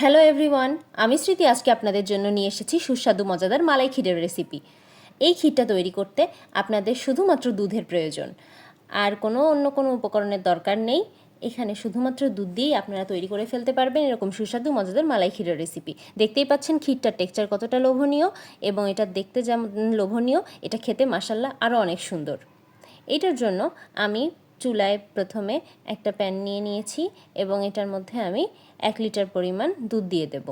Hello everyone আমি স্মৃতি আজকে আপনাদের জন্য নিয়ে এসেছি সুস্বাদু মজাদার মালাই ক্ষীরের রেসিপি এই ক্ষীরটা তৈরি করতে আপনাদের শুধুমাত্র দুধের প্রয়োজন। আর কোনো অন্য কোনো উপকরণের দরকার নেই। এখানে শুধুমাত্র দুধ দিয়েই আপনারা তৈরি করে ফেলতে পারবেন এরকম সুস্বাদু মজাদার মালাই ক্ষীরের রেসিপি দেখতেই পাচ্ছেন ক্ষীরটার টেক্সচার কতটা লোভনীয় এবং এটা দেখতে যেমন লোভনীয়, এটা খেতে মাসাল্লাহ আরও অনেক সুন্দর। এটার জন্য আমি চুলায় প্রথমে একটা প্যান নিয়ে নিয়েছি এবং এটার মধ্যে আমি এক লিটার পরিমাণ দুধ দিয়ে দেব।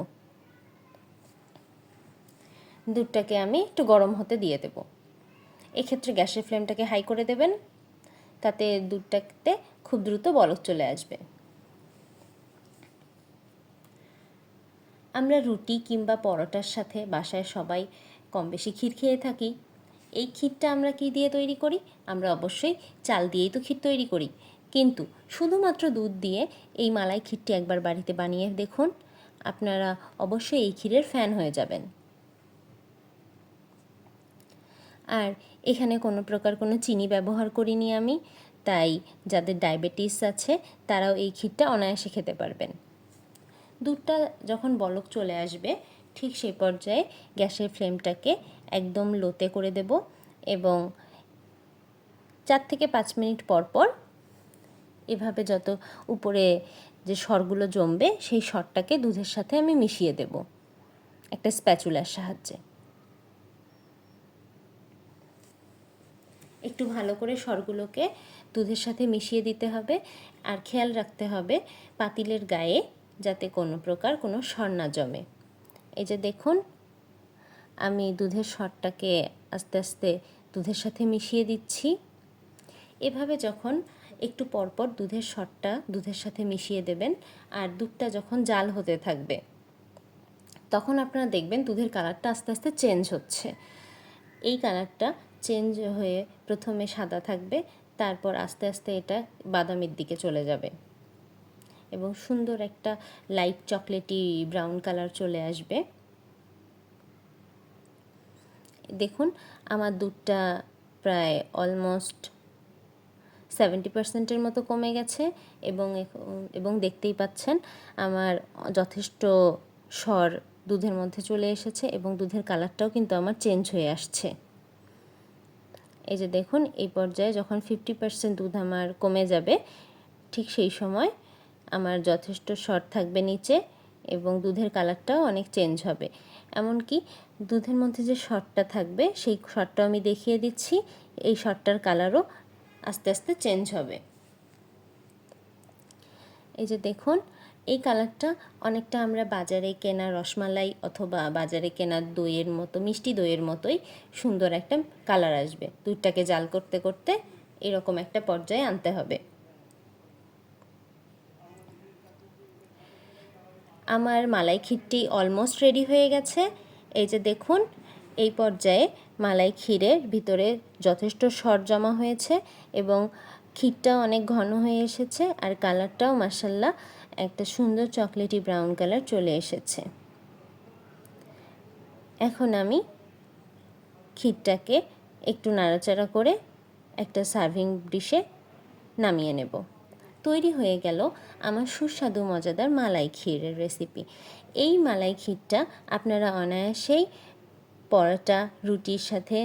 দুধটাকে আমি একটু গরম হতে দিয়ে দেব। এক্ষেত্রে গ্যাসের ফ্লেমটাকে হাই করে দেবেন, তাতে দুধটাতে খুব দ্রুত বলক চলে আসবে। আমরা রুটি কিংবা পরোটার সাথে বাসায় সবাই কম বেশি ক্ষীর খেয়ে থাকি। এই ক্ষীরটা আমরা কি দিয়ে তৈরি করি? আমরা অবশ্যই চাল দিয়েই তো ক্ষীর তৈরি করি। কিন্তু শুধুমাত্র দুধ দিয়ে এই মালাই ক্ষীরটি একবার বাড়িতে বানিয়ে দেখুন। আপনারা অবশ্যই এই ক্ষীরের ফ্যান হয়ে যাবেন। আর এখানে কোনো প্রকার কোনো চিনি ব্যবহার করিনি আমি। তাই যাদের ডায়াবেটিস আছে, তারাও এই ক্ষীরটা অনায়াসে খেতে পারবেন। দুধটা যখন বলক চলে আসবে, ঠিক সেই পর্যায়ে গ্যাসের ফ্লেমটাকে একদম লোতে করে দেব এবং চার থেকে পাঁচ মিনিট পর পর এভাবে যত উপরে যে সরগুলো জমবে, সেই সরটাকে দুধের সাথে আমি মিশিয়ে দেব একটা স্প্যাচুলার সাহায্যে। একটু ভালো করে সরগুলোকে দুধের সাথে মিশিয়ে দিতে হবে আর খেয়াল রাখতে হবে পাতিলের গায়ে যাতে কোনো প্রকার কোনো সর না জমে। এই যে দেখুন, আমি দুধের সরটাকে আস্তে আস্তে দুধের সাথে মিশিয়ে দিচ্ছি। এভাবে যখন একটু পরপর দুধের সরটা দুধের সাথে মিশিয়ে দেবেন আর দুধটা যখন জাল হতে থাকবে, তখন আপনারা দেখবেন দুধের কালারটা আস্তে আস্তে চেঞ্জ হচ্ছে। এই কালারটা চেঞ্জ হয়ে প্রথমে সাদা থাকবে, তারপর আস্তে আস্তে এটা বাদামের দিকে চলে যাবে। এবং সুন্দর একটা লাইট চকলেটি ব্রাউন কালার চলে আসবে। দেখুন, আমার দুধটা প্রায় অলমোস্ট সেভেন্টি পার্সেন্টের মতো কমে গেছে এবং এবং দেখতেই পাচ্ছেন, আমার যথেষ্ট স্বর দুধের মধ্যে চলে এসেছে এবং দুধের কালারটাও কিন্তু আমার চেঞ্জ হয়ে আসছে। এই যে দেখুন, এই পর্যায়ে যখন ফিফটি পার্সেন্ট দুধ আমার কমে যাবে, ঠিক সেই সময় আমার যথেষ্ট স্বর থাকবে নিচে এবং দুধের কালারটাও অনেক চেঞ্জ হবে। এমনকি দুধের মধ্যে যে শটটা থাকবে, সেই শটটাও আমি দেখিয়ে দিচ্ছি, এই শটটার কালারও আস্তে আস্তে চেঞ্জ হবে। এই যে দেখুন, এই কালারটা অনেকটা আমরা বাজারে কেনা রসমালাই অথবা বাজারে কেনা দইয়ের মতো, মিষ্টি দইয়ের মতোই সুন্দর একটা কালার আসবে। দুধটাকে জাল করতে করতে এরকম একটা পর্যায়ে আনতে হবে। আমার মালাই ক্ষীরটি অলমোস্ট রেডি হয়ে গেছে। এই যে দেখুন, এই পর্যায়ে মালাই ক্ষীরের ভিতরে যথেষ্ট সর জমা হয়েছে এবং ক্ষীরটাও অনেক ঘন হয়ে এসেছে আর কালারটাও মাসাল্লাহ একটা সুন্দর চকলেটি ব্রাউন কালার চলে এসেছে। এখন আমি ক্ষীরটাকে একটু নাড়াচাড়া করে একটা সার্ভিং ডিশে নামিয়ে নেব। তৈরি হয়ে গেল আমার সুস্বাদু, মজাদার মালাই ক্ষীরের রেসিপি এই মালাই ক্ষীরটা আপনারা অনায়াসেই পরোটা, রুটির সাথে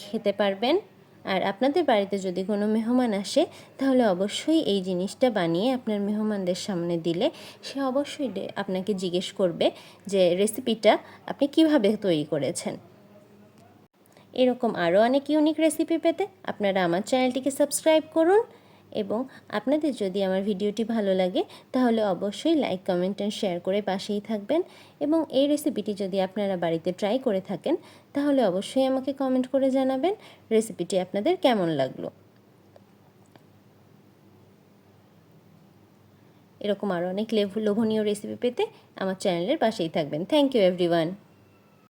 খেতে পারবেন। আর আপনাদের বাড়িতে যদি কোনো মেহমান আসে, তাহলে অবশ্যই এই জিনিসটা বানিয়ে আপনার মেহমানদের সামনে দিলে সে অবশ্যই আপনাকে জিজ্ঞেস করবে যে রেসিপিটা আপনি কীভাবে তৈরি করেছেন। এরকম আরও অনেক ইউনিক রেসিপি পেতে আপনারা আমার চ্যানেলটিকে সাবস্ক্রাইব করুন। এবং আপনাদের যদি আমার ভিডিওটি ভালো লাগে, তাহলে অবশ্যই লাইক কমেন্ট অ্যান্ড শেয়ার করে পাশেই থাকবেন। এবং এই রেসিপিটি যদি আপনারা বাড়িতে ট্রাই করে থাকেন, তাহলে অবশ্যই আমাকে কমেন্ট করে জানাবেন রেসিপিটি আপনাদের কেমন লাগল। এরকম আরও অনেক লেভ, লোভনীয় রেসিপি পেতে আমার চ্যানেলের পাশেই থাকবেন। Thank you everyone